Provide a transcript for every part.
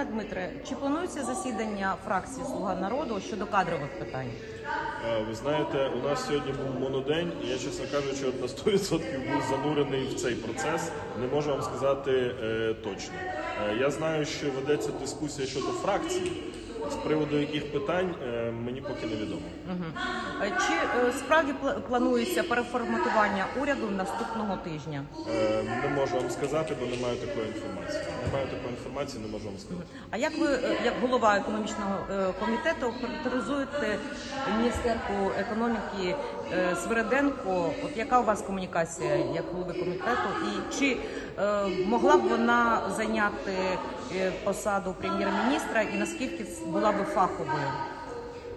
Пане Дмитре, чи планується засідання фракції Слуга народу щодо кадрових питань? Е, Ви знаєте, у нас сьогодні був монодень, і я, чесно кажучи, от на 100% був занурений в цей процес. Не можу вам сказати е, точно. Е, я знаю, що ведеться дискусія щодо фракцій, з приводу яких питань е, мені поки не відомо. Е, Чи е, справді пла- планується переформатування уряду наступного тижня? Не можу вам сказати, бо не маю такої інформації. Не маю такої інформації, не можу вам сказати. А як ви, як голова економічного комітету, характеризуєте міністерку економіки Свириденко? От яка у вас комунікація як голови комітету? І чи могла б вона зайняти е, посаду прем'єр-міністра, і наскільки була би фаховою?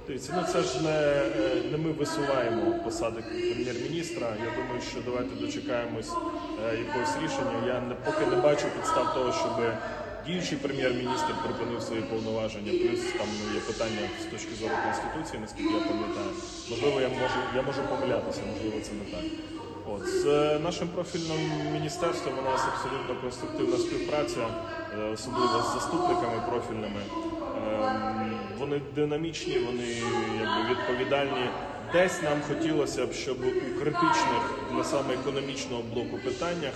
Дивіться, ну це ж не, е, не ми висуваємо посади прем'єр-міністра. Я думаю, що давайте дочекаємось е, якогось рішення. Я не поки не бачу підстав того, щоб діючий прем'єр-міністр припинив свої повноваження. Плюс там ну, є питання з точки зору конституції, наскільки я пам'ятаю. Можливо, я можу я можу помилятися, можливо, це не так. От з нашим профільним міністерством у нас абсолютно конструктивна співпраця, е, особливо з заступниками профільними. Ем, Вони динамічні, вони якби відповідальні. Десь нам хотілося б, щоб у критичних для саме економічного блоку питаннях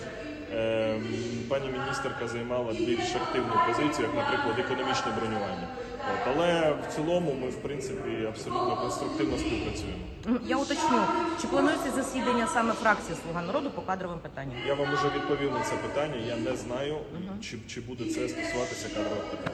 пані міністерка займала більш активну позицію, як, наприклад, економічне бронювання. От, але в цілому ми, в принципі, абсолютно конструктивно співпрацюємо. Я уточню, чи планується засідання саме фракції Слуга народу по кадровим питанням? Я вам уже відповів на це питання. Я не знаю, чи, чи буде це стосуватися кадрових питань.